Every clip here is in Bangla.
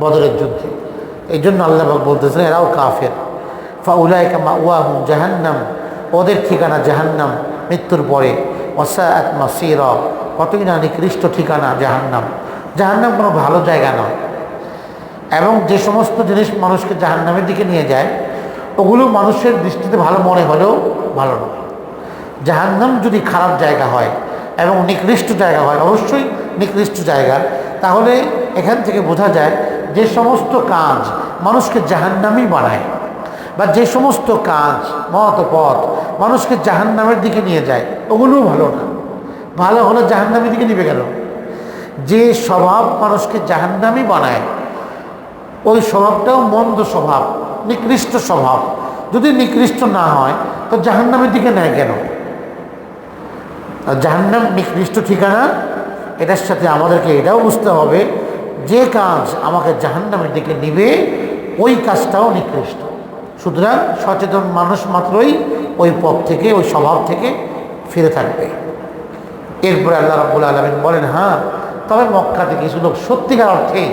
বদরের যুদ্ধে। এই জন্য আল্লাহ বলতেছেন, এরাও কাফের। ফাউলাইকা মাওয়াহুম জাহান্নাম, ওদের ঠিকানা জাহান্নাম, মৃত্যুর পরে। ওসাআত মাসির, কতই না নিকৃষ্ট ঠিকানা জাহান্নাম। জাহান্নাম কোনো ভালো জায়গা নয়। এবং যে সমস্ত জিনিস মানুষকে জাহান্নামের দিকে নিয়ে যায়, ওগুলো মানুষের দৃষ্টিতে ভালো মনে হলেও ভালো নয়। জাহান্নাম যদি খারাপ জায়গা হয় এবং নিকৃষ্ট জায়গা হয়, অবশ্যই নিকৃষ্ট জায়গা। তাহলে এখান থেকে বোঝা যায় যে সমস্ত কাজ মানুষকে জাহান্নামই বানায় বা যে সমস্ত কাজ, মত পথ মানুষকে জাহান্নামের দিকে নিয়ে যায়, ওগুলোও ভালো না। ভালো হলে জাহান্নামের দিকে নিবে গেল যে স্বভাব মানুষকে জাহান্নামই বানায়, ওই স্বভাবটাও মন্দ স্বভাব, নিকৃষ্ট স্বভাব। যদি নিকৃষ্ট না হয়, তো জাহান্নামের দিকে নেয় কেন? জাহান্নাম নিকৃষ্ট ঠিকানা, এটার সাথে আমাদেরকে এটাও বুঝতে হবে যে কাজ আমাকে জাহান্নামের দিকে নিবে, ওই কাজটাও নিকৃষ্ট। সুতরাং সচেতন মানুষ মাত্রই ওই পথ থেকে, ওই স্বভাব থেকে ফিরে থাকবে। এরপরে আল্লাহ রাব্বুল আলমিন বলেন হ্যাঁ তবে মক্কাতে কিছু লোক সত্যিকার অর্থে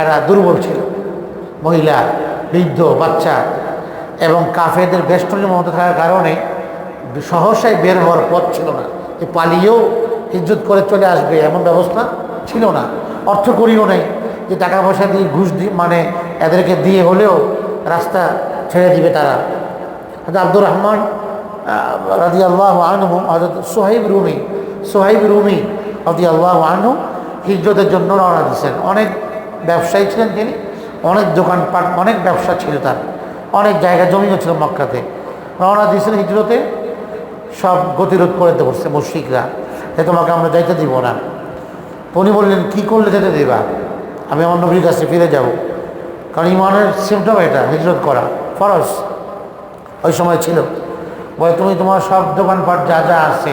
এরা দুর্বল ছিল। মহিলা, বৃদ্ধ, বাচ্চা এবং কাফেদের বেষ্টনের মধ্যে থাকার কারণে সহসায় বের হওয়ার পথ ছিল না। যে পালিয়েও ইজ্জত করে চলে আসবে এমন ব্যবস্থা ছিল না। অর্থ করিও নেই। যে টাকা পয়সা দিয়ে ঘুষ দিয়ে মানে এদেরকে দিয়ে হলেও রাস্তা ছেড়ে দিবে তারা। হয়তো আব্দুর রহমান রাজি আল্লাহ আনহু হজরত সোহাইব রুমি সোহাইব রুমি রাজি আল্লাহ আনহু হিজরতের জন্য রওনা দিয়েছেন। অনেক ব্যবসায়ী ছিলেন তিনি, অনেক দোকানপাট, অনেক ব্যবসা ছিল তার। অনেক জায়গা, জমিও ছিল মক্কাতে। রওনা দিয়েছেন হিজরতে, সব গতিরোধ করে দিতে বসছে মুশ্রিকরা। যে তোমাকে আমরা যাইতে দিব না। উনি বললেন, কী করলে যেতে দেবা? আমি আমার নবীর কাছে ফিরে যাব। কারণ ইমানের সিমটম এটা হিজরত করা, ফরজ। ওই সময় ছিল। বলে, তুমি তোমার সব দোকানপাট যা যা আছে,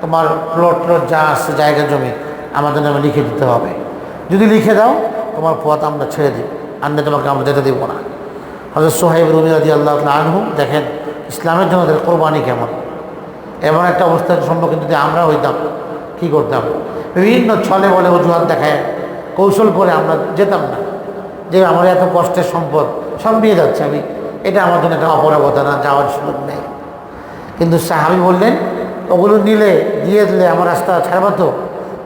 তোমার প্লট প্লট যা আছে, জায়গা, জমি, আমাদের নামে লিখে দিতে হবে। যদি লিখে দাও, তোমার পথ আমরা ছেড়ে দিই আনলে তোমাকে আমরা যেতে দেবো না। হজরত সোহাইব রুমি আদি আল্লাহ আনহু, দেখেন, ইসলামের জন্য তাদের কোরবানি কেমন? এমন একটা অবস্থার সম্মুখীন যদি আমরা হইতাম, কী করতাম? বিভিন্ন ছলে বলে অজুহাত দেখায়। কৌশল করে আমরা যেতাম না। যে আমার এত কষ্টের সম্পদ সব নিয়ে যাচ্ছে আমি। এটা আমার জন্য একটা অপরাগতা না, যাওয়ার সুযোগ নেই। কিন্তু সাহাবি বললেন, ওগুলো নিলে, দিয়ে দিলে আমার রাস্তা ছাড়বা তো?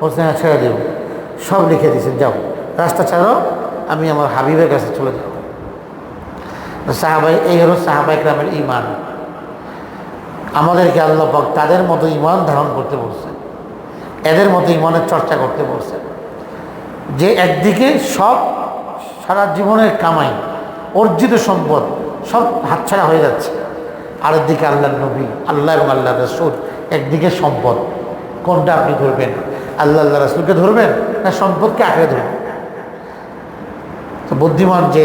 বলছে হ্যাঁ ছেড়ে দেব। সব লিখে দিয়েছেন, যাও। রাস্তা ছাড়ো, আমি আমার হাবিবের কাছে চলে যাব। সাহাবাই, এই হলো সাহাবাই গ্রামের ইমান আমাদেরকে আল্লাহ তাদের মতো ইমান ধারণ করতে বলছেন। এদের মতো ইমানের চর্চা করতে বলছেন। যে একদিকে সব সারা জীবনের কামাই, অর্জিত সম্পদ, সব হাতছাড়া হয়ে যাচ্ছে। আরেকদিকে আল্লাহ নবী, আল্লাহ এবং আল্লাহ রসুল একদিকে সম্পদ। কোনটা আপনি ধরবেন? আল্লাহ আল্লাহ রসুলকে ধরবেন না সম্পদকে আঁকড়ে ধরবেন? তো বুদ্ধিমান যে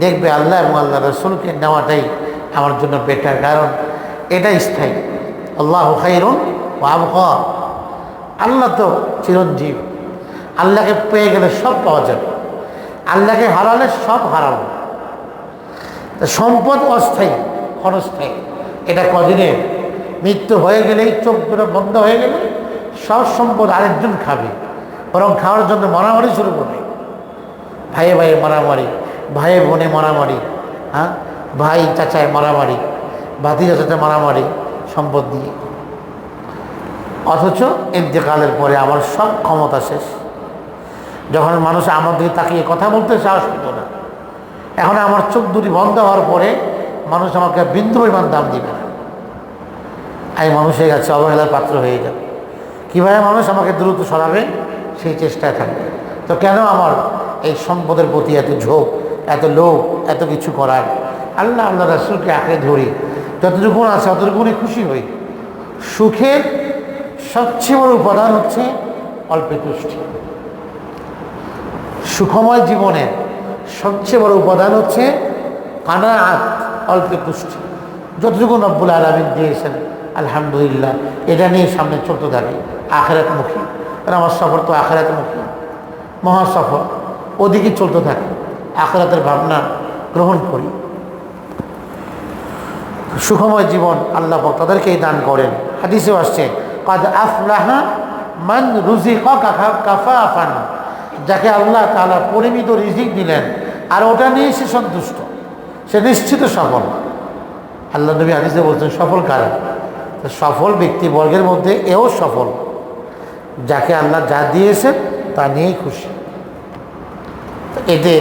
দেখবে আল্লাহ এবং আল্লাহ রসুলকে নেওয়াটাই আমার জন্য বেটার কারণ এটা স্থায়ী। আল্লাহ খাইরুন আবহাওয়া আল্লাহ তো চিরঞ্জীব। আল্লাহকে পেয়ে গেলে সব পাওয়া যাবে। আল্লাহকে হারালে সব হারাবো সম্পদ অস্থায়ী ক্ষণস্থায়ী এটা কদিনের মৃত্যু হয়ে গেলেই চোখ দুটো বন্ধ হয়ে গেলে সব সম্পদ আরেকজন খাবে। বরং খাওয়ার জন্য মারামারি শুরু করবে। ভাইয়ে ভাইয়ে মারামারি, ভাইয়ে বোনে মারামারি হ্যাঁ? ভাই চাচায় মারামারি, ভাতি চাচা মারামারি সম্পদ দিয়ে অথচ ইন্তেকালের পরে আমার সব ক্ষমতা শেষ। যখন মানুষ আমার দিকে তাকিয়ে কথা বলতে সাহস হতো না। এখন আমার চোখ দুটি বন্ধ হওয়ার পরে মানুষ আমাকে বিন্দু পরিমাণ দাম দিবে না। আমি মানুষের কাছে অবহেলার পাত্র হয়ে যাব কীভাবে মানুষ আমাকে দ্রুত সরাবে? সেই চেষ্টায় থাকবে। তো কেন আমার এই সম্পদের প্রতি এত ঝোঁক, এত লোভ, এত কিছু করার? আল্লাহ আল্লাহ রাসুলকে আঁকড়ে ধরি। যতটুকু আছে অতটুকুনই খুশি হই। সুখের সবচেয়ে বড় উপাদান হচ্ছে অল্পে তুষ্টি। সুখময় জীবনের সবচেয়ে বড় উপাদান হচ্ছে কানাআত অল্পে তুষ্টি যতটুকু নব্বুল আলমিন দিয়েছেন, আলহামদুলিল্লাহ, এটা নিয়ে সামনে চলতে থাকে আখেরাতমুখী। কারণ আমার সফর তো আখেরাতমুখী। মহাসফর ওদিকে চলতে থাকে আখেরাতের ভাবনা গ্রহণ করি। সুখময় জীবন আল্লাহ তাদেরকেই দান করেন। হাদিসেও আসছে, কাদ আফলাহা মান রুজি কাফা আফান যাকে আল্লাহ তালা পরিমিত রিজিক দিলেন, আর ওটা নিয়ে সে সন্তুষ্ট। সে নিশ্চিত সফল। আল্লাহ নবী হাদিসে বলছেন, সফল কারা? সফল ব্যক্তিবর্গের মধ্যে এও সফল। যাকে আল্লাহ যা দিয়েছেন, তা নিয়েই খুশি। এতে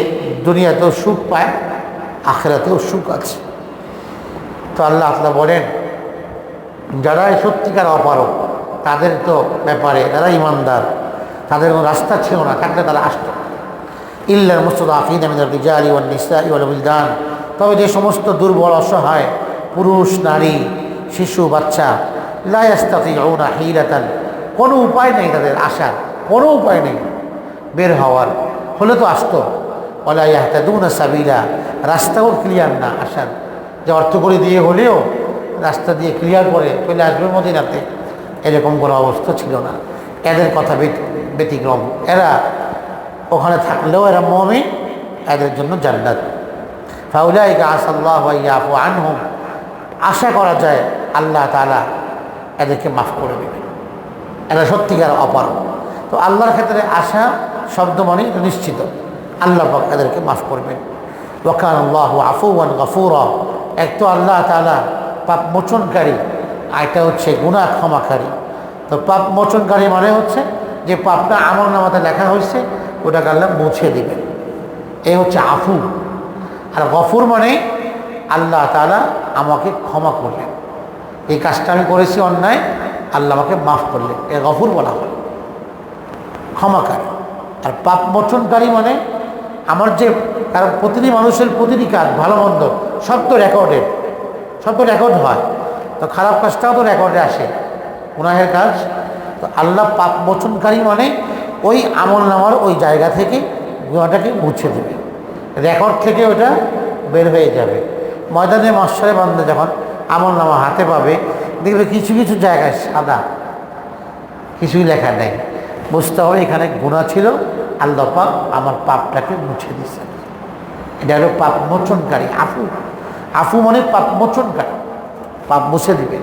দুনিয়াতেও সুখ পায়, আখেরাতেও সুখ আছে। তো আল্লাহ আল্লাহ বলেন যারা সত্যিকার অপারক তাদের তো ব্যাপারে, তারা ইমানদার। তাদের কোনো রাস্তা ছিল না, থাকলে তারা আসতো। মুস্তদ আফিন আমিনার রিজালি ওয়ান নিসা ইওয়াল বিলদান তবে যে সমস্ত দুর্বল, অসহায় পুরুষ, নারী, শিশু, বাচ্চা লায়াস্তাতি ওনা হিলাতান। কোনো উপায় নেই তাদের আসার, কোনো উপায় নেই। বের হওয়ার, হলে তো আসতো। ইয়াহতাদুনা সাবিলা, রাস্তাও ক্লিয়ার না আসার। যে অর্থ করে দিয়ে হলেও রাস্তা দিয়ে ক্লিয়ার করে চলে আসবে মদিনাতে। এরকম কোনো অবস্থা ছিল না। এদের কথা ব্যতি- ব্যতিক্রম। এরা ওখানে থাকলেও এরা মমিন, এদের জন্য জান্নাত। ফাউলাইকা আসাল্লাহ ইয়াফু আনহুম। আশা করা যায় আল্লাহ তাআলা এদেরকে মাফ করে দেবে এরা সত্যিকার অপার তো আল্লাহর ক্ষেত্রে আশা শব্দ মানে নিশ্চিত। আল্লাহ এদেরকে মাফ করবেন। ওকান আল্লাহ আফুয়ান গফুর। এক তো আল্লাহ তালা পাপ মোচনকারী, আর একটা হচ্ছে গুণা ক্ষমাকারী। তো পাপ মোচনকারী মানে হচ্ছে যে পাপটা আমল নামাতে লেখা হয়েছে, ওটাকে আল্লাহ মুছে দিবেন। এই হচ্ছে আফু। আর গফুর মানে আল্লাহ তালা আমাকে ক্ষমা করলেন। এই কাজটা আমি করেছি অন্যায়, আল্লাহ আমাকে মাফ করলেন। এ গফুর বলা হয়। ক্ষমাকারী। আর পাপ মোচনকারী মানে আমার যে, কারণ প্রতিটি মানুষের প্রতিটি কাজ ভালো মন্দ, সব তো রেকর্ডের সব তো রেকর্ড হয়। তো খারাপ কাজটাও তো রেকর্ডে আসে। গুনাহের কাজ। তো আল্লাহ পাপ মোচনকারী মানে ওই আমল নামার ওই জায়গা থেকে গুণাটাকে মুছে দেবে। রেকর্ড থেকে ওটা বের হয়ে যাবে। ময়দানে মাস্টারে বান্ধে যখন আমল নামা হাতে পাবে, দেখবে কিছু কিছু জায়গায় সাদা, কিছুই লেখা নেই। বুঝতে হবে এখানে গুণা ছিল, আল্লাহ পাপ আমার পাপটাকে মুছে দিছে এটা হলো পাপ মোচনকারী, আফু। আফু মানে পাপ মোচনকারী, পাপ মুছে দিবে।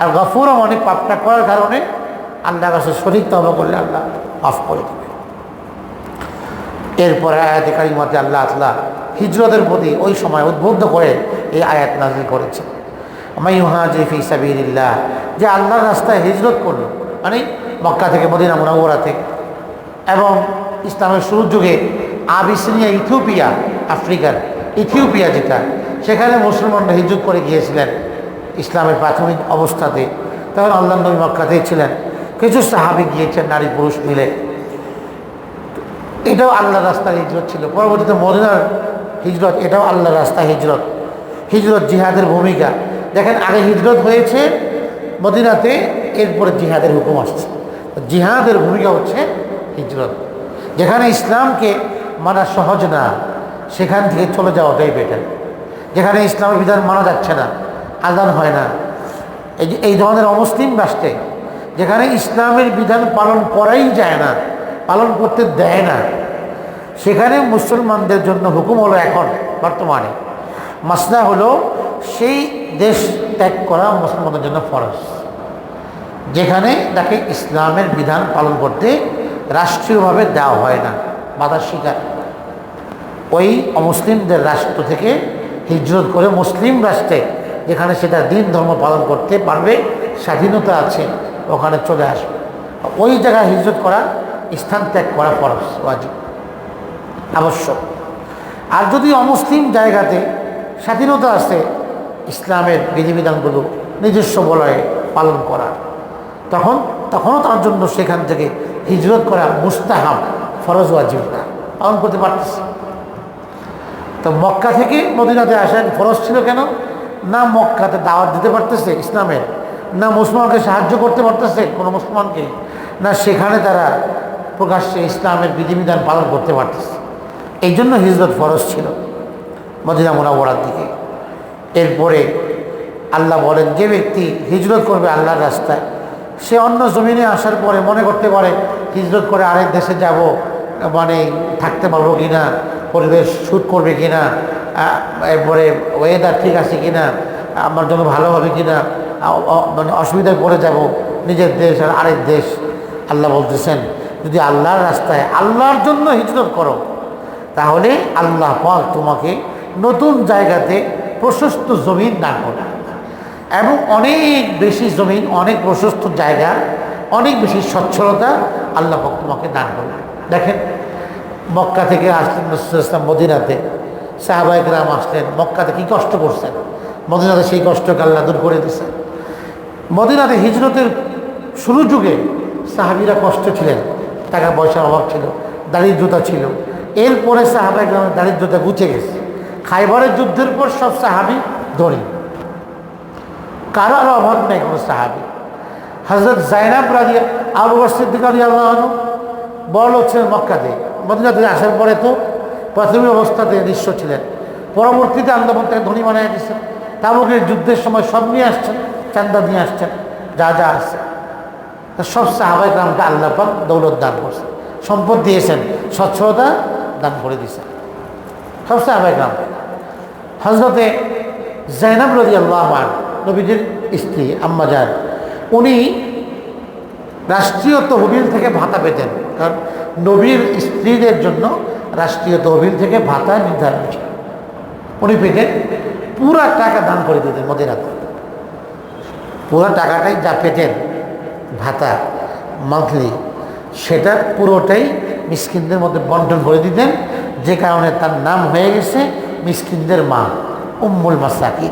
আর গফুরও মানে পাপটা করার কারণে আল্লাহ কাছে শরীর তবা করলে আল্লাহ মাফ করে দেবে। এরপরে আয়াতে কারিমাতে আল্লাহ আল্লাহ হিজরতের প্রতি ওই সময় উদ্বুদ্ধ করে এই আয়াত নাজিল করেছে মাইহাজি ফি সাবিলিল্লাহ যে আল্লাহর রাস্তায় হিজরত করল মানে মক্কা থেকে মদিনা মুনাওয়ারা থেকে। এবং ইসলামের শুরুর যুগে আবিসিনিয়া, ইথিওপিয়া, আফ্রিকার, ইথিওপিয়া যেটা, সেখানে মুসলমানরা হিজরত করে গিয়েছিলেন। ইসলামের প্রাথমিক অবস্থাতে। তখন আল্লাহ নবী মক্কাতেই ছিলেন। কিছু সাহাবি গিয়েছেন নারী পুরুষ মিলে। এটাও আল্লাহ রাস্তার হিজরত ছিল। পরবর্তীতে মদিনার হিজরত, এটাও আল্লাহ রাস্তা হিজরত। হিজরত জিহাদের ভূমিকা। দেখেন, আগে হিজরত হয়েছে মদিনাতে, এরপরে জিহাদের হুকুম আসছে। জিহাদের ভূমিকা হচ্ছে হিজরত। যেখানে ইসলামকে মানা সহজ না, সেখান থেকে চলে যাওয়াটাই বেটার যেখানে ইসলামের বিধান মানা যাচ্ছে না আজান হয় না। এই যে, এই ধরনের অমুসলিম রাষ্ট্রে যেখানে ইসলামের বিধান পালন করাই যায় না, পালন করতে দেয় না, সেখানে মুসলমানদের জন্য হুকুম হলো এখন, বর্তমানে। মাসলা হলো সেই দেশ ত্যাগ করা মুসলমানদের জন্য ফরজ, যেখানে তাকে ইসলামের বিধান পালন করতে রাষ্ট্রীয়ভাবে দেওয়া হয় না বাধা শিকার। ওই অমুসলিমদের রাষ্ট্র থেকে হিজরত করে মুসলিম রাষ্ট্রে যেখানে সেটা দিন ধর্ম পালন করতে পারবে, স্বাধীনতা আছে, ওখানে চলে আসবে। ওই জায়গায় হিজরত করা স্থান ত্যাগ করা ফরজ, ওয়াজিব। আবশ্যক। আর যদি অমুসলিম জায়গাতে স্বাধীনতা আছে, ইসলামের বিধিবিধানগুলো নিজস্ব বলয়ে পালন করা, তখন, তখনও তার জন্য সেখান থেকে হিজরত করা মুস্তাহাম ফরজ, ওয়াজিব না। পালন করতে পারতেছে। তো মক্কা থেকে মদিনাতে আসেন ফরজ ছিল কেন? না মক্কাতে দাওয়াত দিতে পারতেছে ইসলামের, না মুসলমানকে সাহায্য করতে পারতেছে কোনো মুসলমানকে, না সেখানে তারা প্রকাশ্যে ইসলামের বিধিবিধান পালন করতে পারতেছে। এই জন্য হিজরত ফরজ ছিল মদিনা মোনাবড়ার দিকে। এরপরে আল্লাহ বলেন, যে ব্যক্তি হিজরত করবে আল্লাহর রাস্তায়, সে অন্য জমিনে আসার পরে মনে করতে পারে হিজরত করে আরেক দেশে যাব মানে থাকতে পারব কি না পরিবেশ শ্যুট করবে কি না এরপরে ওয়েদার ঠিক আছে কি না আমার জন্য ভালো হবে কি না মানে অসুবিধায় পড়ে যাব, নিজের দেশ আর আরেক দেশ, আল্লাহ বলতেছেন, যদি আল্লাহর রাস্তায় আল্লাহর জন্য হিজরত করো, তাহলে আল্লাহ পাক তোমাকে নতুন জায়গাতে প্রশস্ত জমিন দান করবে। এবং অনেক বেশি জমিন, অনেক প্রশস্ত জায়গা, অনেক বেশি সচ্ছলতা আল্লাহ পাক তোমাকে দান করবে। দেখেন মক্কা থেকে আসলেন রসুল ইসলাম মদিনাতে। সাহাবাহিক রাম আসলেন, মক্কাতে কী কষ্ট করছেন? মদিনাতে সেই কষ্টকে আল্লাহ দূর করে দিয়েছেন। মদিনাতে হিজরতের শুরু যুগে সাহাবিরা কষ্ট ছিলেন টাকা পয়সার অভাব ছিল দারিদ্রতা ছিল। এরপরে সাহাবাই গ্রামের দারিদ্রতা গুছে গেছে। খাইবারের যুদ্ধের পর সব সাহাবি ধরি কারও আর অভাব নেই কোনো সাহাবি। হজরত জাইনাব রাজিয়া আবু সিদ্দিক আলী আল্লাহ বড় লোক ছিলেন মক্কাতে। মদিনাতে আসার পরে তো প্রাথমিক অবস্থাতে নিঃস্ব ছিলেন। পরবর্তীতে আল্লাহ থেকে ধনী বানিয়ে দিচ্ছেন তাবুকের যুদ্ধের সময় সব নিয়ে আসছেন চান্দা নিয়ে আসছেন, যা যা আসছে সব সাহাবাই গ্রামকে আল্লাহ পাক দৌলত দান করছে সম্পদ দিয়েছেন, স্বচ্ছতা দান করে দিয়েছেন। সব সাহাবাই গ্রাম হজরতে জাইনাব রদি আল্লাহ নবীজির স্ত্রী আম্মাজান উনি রাষ্ট্রীয় তহবিল থেকে ভাতা পেতেন। কারণ নবীর স্ত্রীদের জন্য রাষ্ট্রীয় তহবিল থেকে ভাতা নির্ধারণ উনি পেতেন পুরা টাকা দান করে দিতেন মদিনাতে পুরো টাকাটাই যা পেতেন, ভাতা মান্থলি সেটা পুরোটাই মিসকিনদের মধ্যে বন্টন করে দিতেন, যে কারণে তার নাম হয়ে গেছে মিসকিনদের মা, উম্মুল মাসাকি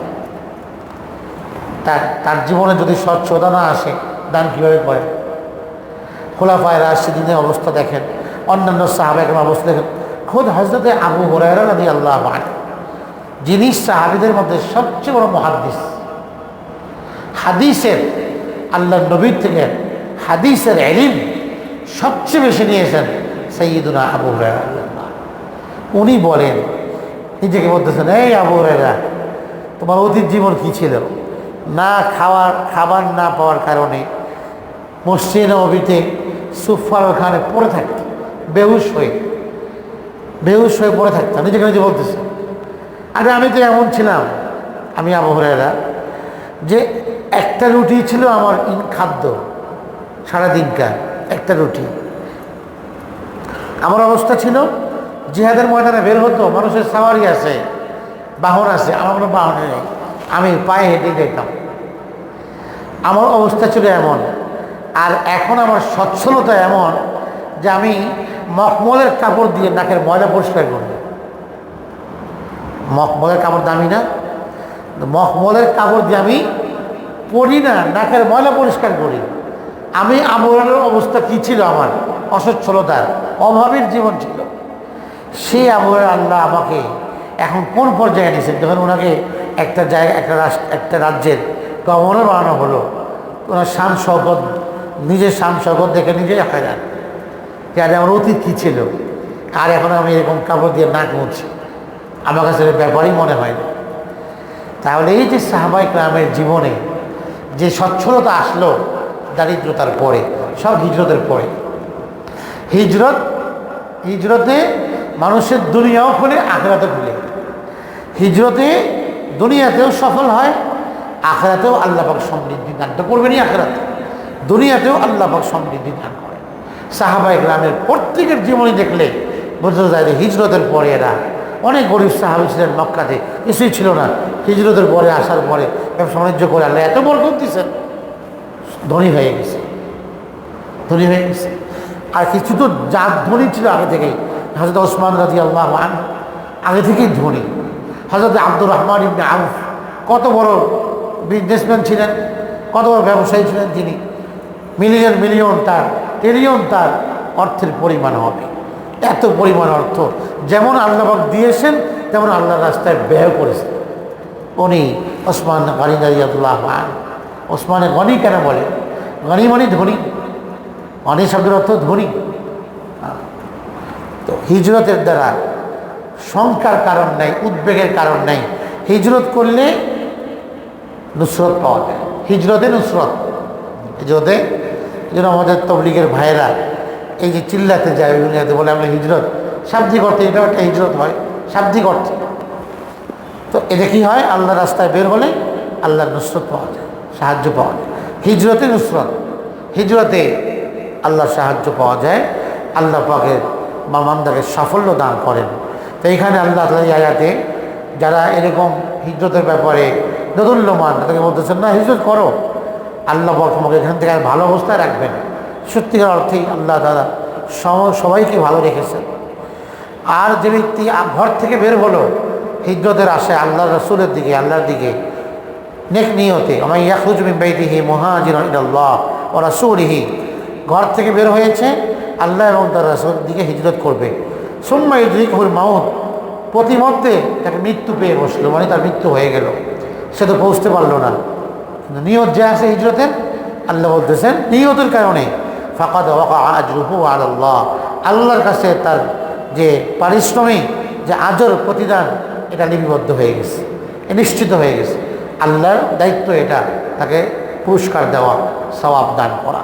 তার তার জীবনে যদি স্বচ্ছতা না আসে, দান কীভাবে করে? খোলাফায় রাশিদিনের অবস্থা দেখেন। অন্যান্য সাহাবের অবস্থা দেখেন। খোদ হজরতে আবু হরাইরা নদী আল্লাহ যিনি সাহাবিদের মধ্যে সবচেয়ে বড় মহাদিস হাদিসের আল্লাহ নবীর থেকে হাদিসের এলিম সবচেয়ে বেশি নিয়েছেন সৈয়দুনা আবু হরাইরা উনি বলেন, নিজেকে বলতেছেন, এই আবু হরাইরা তোমার অতীত জীবন কী ছিল? না খাওয়ার, খাবার না পাওয়ার কারণে মসজিদ নবীতে সুফার ওখানে পড়ে থাকত। বেহুশ হয়ে। বেহুশ হয়ে পড়ে থাকতাম নিজেকে নিজে বলতেছি। আরে আমি তো এমন ছিলাম, আমি আবহাওয়ারা যে একটা রুটি ছিল আমার খাদ্য, সারাদিনকার একটা রুটি। আমার অবস্থা ছিল, জিহাদের ময়দানে বের হতো, মানুষের সাওয়ারি আছে, বাহন আছে, আমার কোনো বাহনে নেই। আমি পায়ে হেঁটে যেতাম। আমার অবস্থা ছিল এমন আর এখন আমার সচ্ছলতা এমন যে আমি মখমলের কাপড় দিয়ে নাকের ময়লা পরিষ্কার করি মখমলের কাপড় দামি না? মখমলের কাপড় দিয়ে আমি পরি না, নাকের ময়লা পরিষ্কার করি। আমি আবহাওয়ার অবস্থা কি ছিল আমার? অসচ্ছলতার অভাবের জীবন ছিল। সেই আবহাওয়ার আল্লাহ আমাকে এখন কোন পর্যায়ে নিয়েছেন যখন ওনাকে একটা জায়গা, একটা রাষ্ট্র, একটা রাজ্যের গভর্নর বানানো হলো। ওনার শান শকত নিজের শকত দেখে নিজেই যান। যে আরে আমার অতীত কী ছিল? আর এখন আমি এরকম কাপড় দিয়ে নাক মুছি। আমার কাছে ব্যাপারই মনে হয় না। তাহলে এই যে সাহাবাই গ্রামের জীবনে যে সচ্ছলতা আসলো দারিদ্রতার পরে, সব হিজরতের পরে। হিজরত, হিজরতে মানুষের দুনিয়াও খুলে, আখেরাতে খুলে। হিজরতে দুনিয়াতেও সফল হয়, আখেরাতেও আল্লাপাক সমৃদ্ধি দান তো করবেনই আখেরাতে। দুনিয়াতেও আল্লাপাক সমৃদ্ধি দান করে সাহাবাই গ্রামের প্রত্যেকের জীবনে দেখলে বোঝা যায় যে হিজরতের পরে এরা অনেক গরিব সাহাবি ছিলেন মক্কাতে, কিছুই ছিল না। হিজরতের পরে আসার পরে ব্যবসা বাণিজ্য করে আল্লাহ এত বড় করতেছেন ধনী হয়ে গেছে। ধনী হয়ে গেছে। আর কিছু তো যার ধনী ছিল আগে থেকেই। হজরত ওসমান রাজি আল্লাহ আগে থেকেই ধনী। হজরত আব্দুর রহমান ইবনে আউফ কত বড় বিজনেসম্যান ছিলেন, কত বড় ব্যবসায়ী ছিলেন তিনি। মিলিয়ন মিলিয়ন তার ট্রিলিয়ন তার অর্থের পরিমাণ হবে। এত পরিমাণ অর্থ। যেমন আল্লাহবাক দিয়েছেন, তেমন আল্লাহর রাস্তায় ব্যয় করেছেন। উনি ওসমান গনি রাজিয়াতুল্লাহ ওসমানে গনি কেন বলে? গনি মানে ধনী। গনি শব্দের অর্থ ধনী। তো হিজরতের দ্বারা শঙ্কার কারণ নাই, উদ্বেগের কারণ নাই। হিজরত করলে নুসরত পাওয়া যায়। হিজরতে নুসরত, হিজরতে যেন আমাদের তবলিগের ভাইয়েরা এই যে চিল্লাতে যায় দুনিয়াতে বলে আমরা হিজরত। শাব্দিক অর্থে এটাও একটা হিজরত হয়, শাব্দিক অর্থে। তো এটা কি হয়? আল্লাহ রাস্তায় বের হলে আল্লাহর নুসরত পাওয়া যায়, সাহায্য পাওয়া যায়। হিজরতে নুসরত, হিজরতে আল্লাহর সাহায্য পাওয়া যায়। আল্লাহ পাকের মামান্দাকে সাফল্য দান করেন। তো এইখানে আল্লাহ আয়াতে যারা এরকম হিজরতের ব্যাপারে দোদুল্যমান, তাদেরকে বলতেছেন, না, হিজরত করো। আল্লাহ বক তোমাকে এখান থেকে আর ভালো অবস্থায় রাখবেন সত্যিকার অর্থেই আল্লাহ দাদা সবাইকে ভালো রেখেছেন। আর যে ব্যক্তি ঘর থেকে বের হলো, হিজরতের আশায় আল্লাহ রসুলের দিকে, আল্লাহর দিকে, নেক নিয়তে আমার ইয়াকুজ মিম্বাইতিহি মহাজির আল্লাহ ও রাসুলিহি ঘর থেকে বের হয়েছে, আল্লাহ এবং তার রাসুল দিকে হিজরত করবে। সুম্মা ইদ্রিকুল মাউত, প্রতিমধ্যে তাকে মৃত্যু পেয়ে বসল মানে তার মৃত্যু হয়ে গেল। সে তো পৌঁছতে পারল না। নিয়ত যে আছে হিজরতের, আল্লাহ বলতেছেন নিয়তের কারণে। ফাঁকা ওয়াকা আজরুহু আল্লাহ আল্লাহর কাছে তার যে পারিশ্রমিক যে আজর প্রতিদান, এটা লিপিবদ্ধ হয়ে গেছে নিশ্চিত হয়ে গেছে। আল্লাহর দায়িত্ব এটা, তাকে পুরস্কার দেওয়া, সওয়াব দান করা।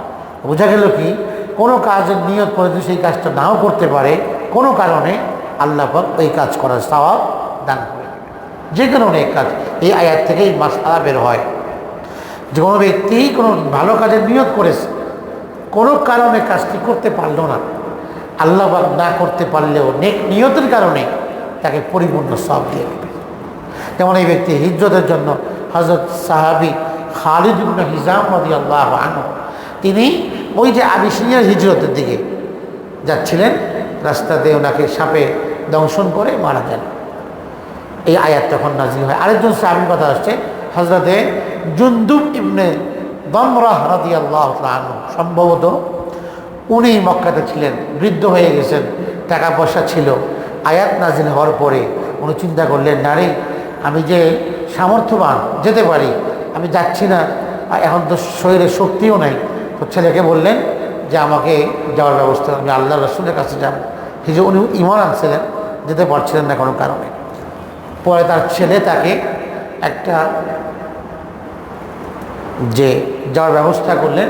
বোঝা গেল কি, কোনো কাজের নিয়ত করে যদি সেই কাজটা নাও করতে পারে, কোনো কারণে আল্লাহ ওই কাজ করার সওয়াব দান করে। যে কোনো অনেক কাজ, এই আয়াত থেকেই মাসালা বের হয়। যে কোনো ব্যক্তি কোনো ভালো কাজের নিয়ত করেছে, কোনো কারণে কাজটি করতে পারল না। আল্লাহ না করতে পারলেও নেক নিয়তের কারণে তাকে পরিপূর্ণ সব দিয়ে দেবে। যেমন এই ব্যক্তি হিজরতের জন্য হজরত সাহাবি খালিদ হিজাম আল্লাহ আনু তিনি ওই যে আবিসিনিয়ার হিজরতের দিকে যাচ্ছিলেন রাস্তাতে ওনাকে সাপে দংশন করে মারা যান। এই আয়াত তখন নাজিল হয়। আরেকজন সাহাবির কথা আসছে হজরতে জুন্দুব ইবনে দমরাহ রাদি আল্লাহ সম্ভবত উনি মক্কাতে ছিলেন, বৃদ্ধ হয়ে গেছেন টাকা পয়সা ছিল। আয়াত নাজিল হওয়ার পরে উনি চিন্তা করলেন, নারী, আমি যে সামর্থ্যবান, যেতে পারি, আমি যাচ্ছি না এখন তো শরীরে শক্তিও নাই। তো ছেলেকে বললেন যে, আমাকে যাওয়ার ব্যবস্থা, আমি আল্লাহ রসুলের কাছে যাব। হিজে উনি ইমান আনছিলেন, যেতে পারছিলেন না কোনো কারণে। পরে তার ছেলে তাকে একটা যে যাওয়ার ব্যবস্থা করলেন,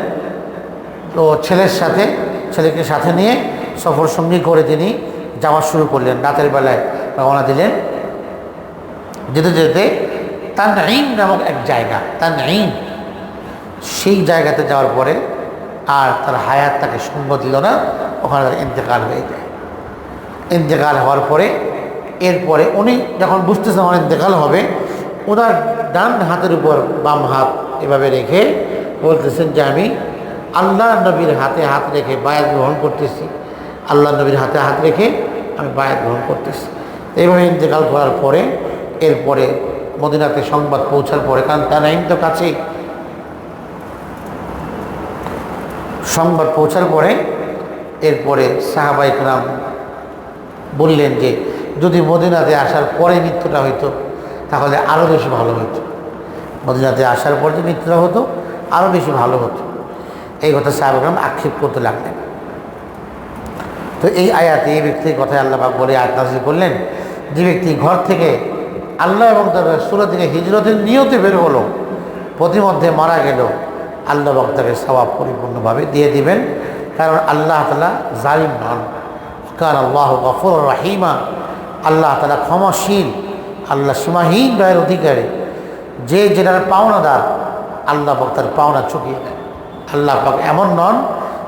তো ছেলের সাথে, ছেলেকে সাথে নিয়ে সফর সঙ্গী করে তিনি যাওয়া শুরু করলেন। রাতের বেলায় রওনা দিলেন। যেতে যেতে তানঈম নামক এক জায়গা, তানঈম সেই জায়গাতে যাওয়ার পরে আর তার হায়াত তাকে সঙ্গ দিল না, ওখানে তার ইন্তেকাল হয়ে যায়। ইন্তেকাল হওয়ার পরে, এরপরে উনি যখন বুঝতেছেন আমার ইন্তেকাল হবে ওনার ডান হাতের উপর বাম হাত এভাবে রেখে বলতেছেন যে আমি আল্লাহ নবীর হাতে হাত রেখে বায়াত গ্রহণ করতেছি। আল্লাহ নবীর হাতে হাত রেখে আমি বায়াত গ্রহণ করতেছি। এইভাবে ইন্তেকাল করার পরে, এরপরে মদিনাতে সংবাদ পৌঁছার পরে, কারণ তানাইম তো কাছেই। সংবাদ পৌঁছার পরে, এরপরে সাহাবাইকরাম বললেন যে, যদি মদিনাতে আসার পরে মৃত্যুটা হইতো, তাহলে আরও বেশি ভালো হতো মদিনাতে আসার পর যে মৃত্যুটা হতো, আরও বেশি ভালো হতো। এই কথা সাহাবাইকরাম আক্ষেপ করতে লাগলেন। তো এই আয়াতে এই ব্যক্তির কথায় আল্লাহবাক বলে আয়াত নাজিল করলেন, যে ব্যক্তি ঘর থেকে আল্লাহ এবং তার সুরত থেকে হিজরতের নিয়তে বের হলো প্রতিমধ্যে মারা গেল, আল্লাহ তাকে স্বভাব পরিপূর্ণভাবে দিয়ে দিবেন, কারণ আল্লাহ তালা জালিম নন। কার আল্লাহ গফর রাহিমা, আল্লাহ তালা ক্ষমাশীল, আল্লাহ সীমাহীন দয়ের অধিকারী। যে যেটার পাওনাদার, আল্লাহ পাক তার পাওনা চুকিয়ে দেন। আল্লাহ পাক এমন নন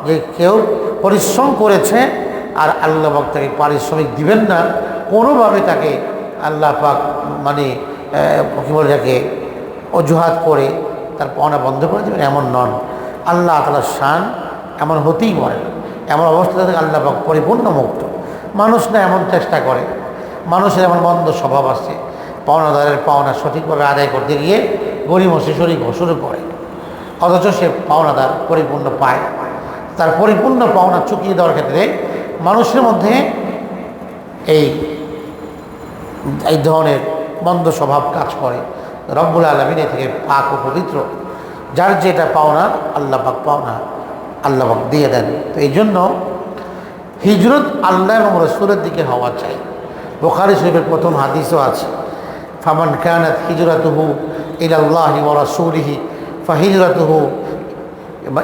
যে কেউ পরিশ্রম করেছে আর আল্লাহ পাক তাকে পারিশ্রমিক দিবেন না। কোনোভাবে তাকে আল্লাহ পাক মানে কী বলে যাকে অজুহাত করে তার পাওনা বন্ধ করে দেবেন, এমন নন। আল্লাহ তালার শান এমন হতেই পারে। এমন অবস্থা থেকে আল্লাহ পাক পরিপূর্ণ মুক্ত। মানুষ না এমন চেষ্টা করে। মানুষের এমন মন্দ স্বভাব আছে। পাওনাদারের পাওনা সঠিকভাবে আদায় করতে গিয়ে গরিমসি শরিক শুরু করে। অথচ সে পাওনাদার পরিপূর্ণ পায় তার পরিপূর্ণ পাওনা চুকিয়ে দেওয়ার ক্ষেত্রে মানুষের মধ্যে এই এই ধরনের মন্দ স্বভাব কাজ করে। রব্বুল আলমিন এ থেকে পাক ও পবিত্র। যার যেটা পাওনা আল্লাহ পাক পাওনা, আল্লাহ পাক দিয়ে দেন। তো এই জন্য হিজরত আল্লাহ এবং রসুলের দিকে হওয়া চাই। বোখারি শরীফের প্রথম হাদিসও আছে। ফামান কানাত হিজরাতুহু ইলাল্লাহি ওয়া রাসূলিহি ফাহিজরাতুহু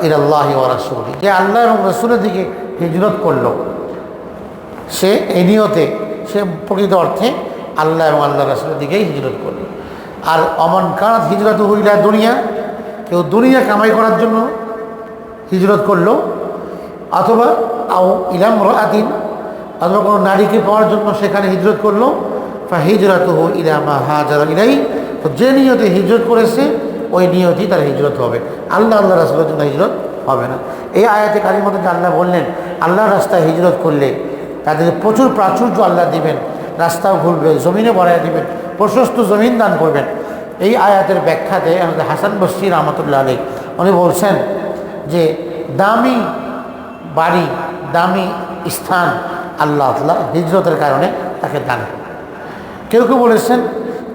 ইলাল্লাহি ওয়া রাসূলিহি যে আল্লাহ এবং রসুলের দিকে হিজরত করল, সে এই নিয়তে, সে প্রকৃত অর্থে আল্লাহ এবং আল্লাহ রাসুলের দিকেই হিজরত করল। আর অমন কানাত হিজরত হইলা দুনিয়া, কেউ দুনিয়া কামাই করার জন্য হিজরত করল, অথবা আও ইলাম রাদিন অথবা কোনো নারীকে পাওয়ার জন্য সেখানে হিজরত করল বা হিজরত হো ইলামা হাজার ইলাই তো যে নিয়তে হিজরত করেছে, ওই নিয়তেই তার হিজরত হবে আল্লাহ আল্লাহ রাসুলের জন্য হিজরত হবে না এই আয়াতে কালীর মধ্যে আল্লাহ বললেন আল্লাহ রাস্তায় হিজরত করলে তাদের প্রচুর প্রাচুর্য আল্লাহ দিবেন, রাস্তাও ঘুরবে, জমিনে বড়াই দিবেন, প্রশস্ত জমিন দান করবেন এই আয়াতের ব্যাখ্যাতে আমাদের হাসান বস্তি রহমতুল্লাহ আলী উনি বলছেন যে দামি বাড়ি, দামি স্থান আল্লাহ আল্লাহ হিজরতের কারণে তাকে দান। কেউ কেউ বলেছেন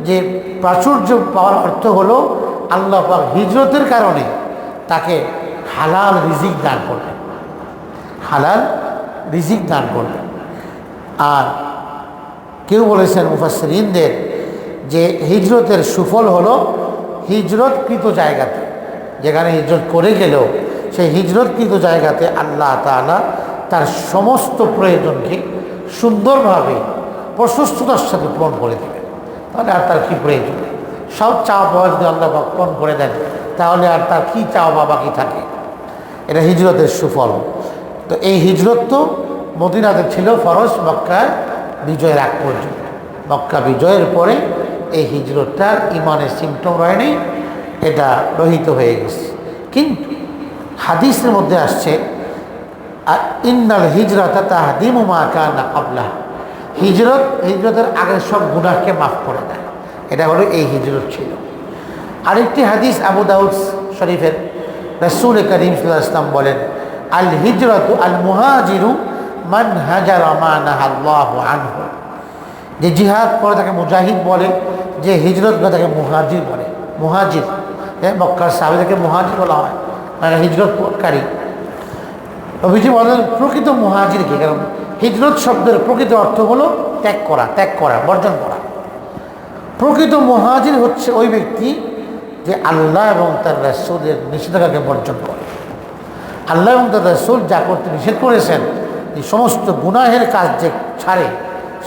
যে প্রাচুর্য পাওয়ার অর্থ হলো আল্লাহ হিজরতের কারণে তাকে হালাল রিজিক দান করবেন হালাল রিজিক দান করবেন আর কেউ বলেছেন মুফাসরিনদের যে হিজরতের সুফল হলো হিজরতকৃত জায়গাতে, যেখানে হিজরত করে গেলেও সেই হিজরতকৃত জায়গাতে আল্লাহ তাআলা তার সমস্ত প্রয়োজনকে সুন্দরভাবে প্রশস্ততার সাথে পূরণ করে দেবেন তাহলে আর তার কী প্রয়োজন? সব চাওয়া পাওয়া যদি আল্লাহ পূরণ করে দেন, তাহলে আর তার কী চাওয়া বা বাকি থাকে? এটা হিজরতের সুফল। তো এই হিজরত তো মদিনাতে ছিল ফরজ মক্কার বিজয়ের আগ পর্যন্ত। মক্কা বিজয়ের পরে এই হিজরতটার ইমানের সিমটম রয় নেই এটা রহিত হয়ে গেছে। কিন্তু হাদিসের মধ্যে আসছে আর ইন্নাল হিজরতা তাহাদিমু কানা কাবলা হিজরত, হিজরতের আগের সব গুনাহকে মাফ করে দেয়। এটা হলো এই হিজরত ছিল। আরেকটি হাদিস আবু দাউদ শরীফের রসুল করিম ইসলাম বলেন, আল হিজরত আল মুহাজিরু মান হাজার আনহু। যে জিহাদ করে তাকে মুজাহিদ বলে, যে হিজরত করে তাকে মুহাজির বলে। মুহাজির হ্যাঁ মক্কার সাহেবদেরকে মুহাজির বলা হয়। মানে হিজরতকারী। অভিজি বলেন, প্রকৃত মুহাজিরকে কারণ হিজরত শব্দের প্রকৃত অর্থ হলো ত্যাগ করা ত্যাগ করা, বর্জন করা। প্রকৃত মহাজির হচ্ছে ওই ব্যক্তি যে আল্লাহ এবং তার রাসুলের নিষেধাজ্ঞাকে বর্জন করে। আল্লাহ এবং তার রাসুল যা করতে নিষেধ করেছেন, এই সমস্ত গুনাহের কাজ যে ছাড়ে,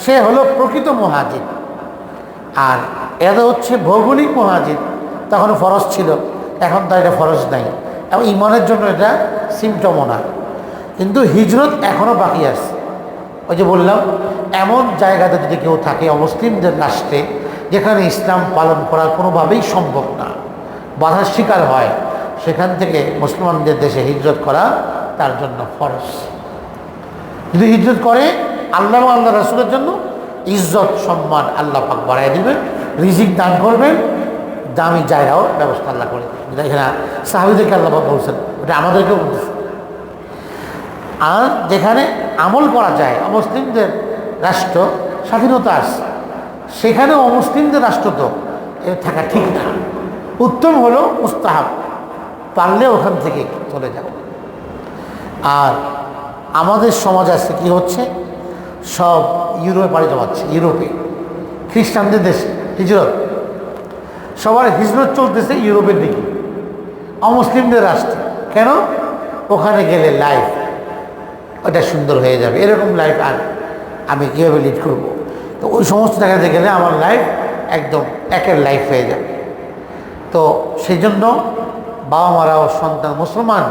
সে হলো প্রকৃত মহাজির। আর এটা হচ্ছে ভৌগোলিক মহাজির। তখন ফরজ ছিল, এখন তো এটা ফরজ নাই। এবং ইমানের জন্য এটা সিমটমও না। কিন্তু হিজরত এখনও বাকি আছে। ওই যে বললাম, এমন জায়গাতে যদি কেউ থাকে অমুসলিমদের রাষ্ট্রে, যেখানে ইসলাম পালন করা কোনোভাবেই সম্ভব না, বাধার শিকার হয়, সেখান থেকে মুসলমানদের দেশে হিজরত করা তার জন্য ফরজ। যদি হিজরত করে, আল্লাহ আল্লাহ রাসুলের জন্য ইজ্জত, সম্মান আল্লাহ পাক বাড়াই দিবেন, রিজিক দান করবেন, দামি জায়গাও ব্যবস্থা আল্লাহ করে যেটা এখানে সাহাবিদেরকে আল্লাহ পাক বলছেন, ওটা আমাদেরকেও বলতেছে। আর যেখানে আমল করা যায়, অমুসলিমদের রাষ্ট্র স্বাধীনতা আসছে সেখানে অমুসলিমদের রাষ্ট্র তো থাকা ঠিক না। উত্তম হলো মুস্তাহাব, পারলে ওখান থেকে চলে যাও। আর আমাদের সমাজ আছে কি হচ্ছে? সব ইউরোপে পাড়ি জমাচ্ছে, ইউরোপে। খ্রিস্টানদের দেশে, হিজরত। সবার হিজরত চলতেছে ইউরোপের দিকে। অমুসলিমদের রাষ্ট্রে। কেন? ওখানে গেলে লাইফ ওটা সুন্দর হয়ে যাবে। এরকম লাইফ আর আমি কীভাবে লিড করব? তো ওই সমস্ত জায়গাতে গেলে আমার লাইফ একদম একের লাইফ হয়ে যাবে। তো সেই জন্য বাবা মারাও সন্তান, মুসলমান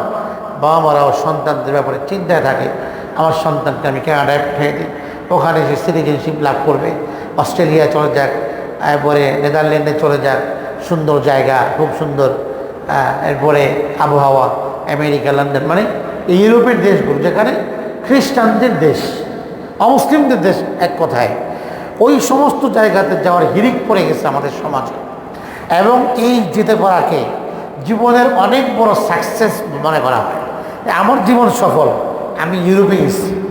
বাবা মারাও সন্তানদের ব্যাপারে চিন্তায় থাকে, আমার সন্তানকে আমি কানাডায় পাঠিয়ে দিই? ওখানে সে সিটিজেনশিপ লাভ করবে, অস্ট্রেলিয়া চলে যাক, এরপরে নেদারল্যান্ডে চলে যাক, সুন্দর জায়গা, খুব সুন্দর এরপরে আবহাওয়া, আমেরিকা, লন্ডন মানে ইউরোপের দেশগুলো যেখানে খ্রিস্টানদের দেশ, অমুসলিমদের দেশ এক কথায়। ওই সমস্ত জায়গাতে যাওয়ার হিরিক পড়ে গেছে আমাদের সমাজে। এবং এই যেতে পারাকে জীবনের অনেক বড় সাকসেস মনে করা হয়। আমার জীবন সফল, আমি ইউরোপে গেছি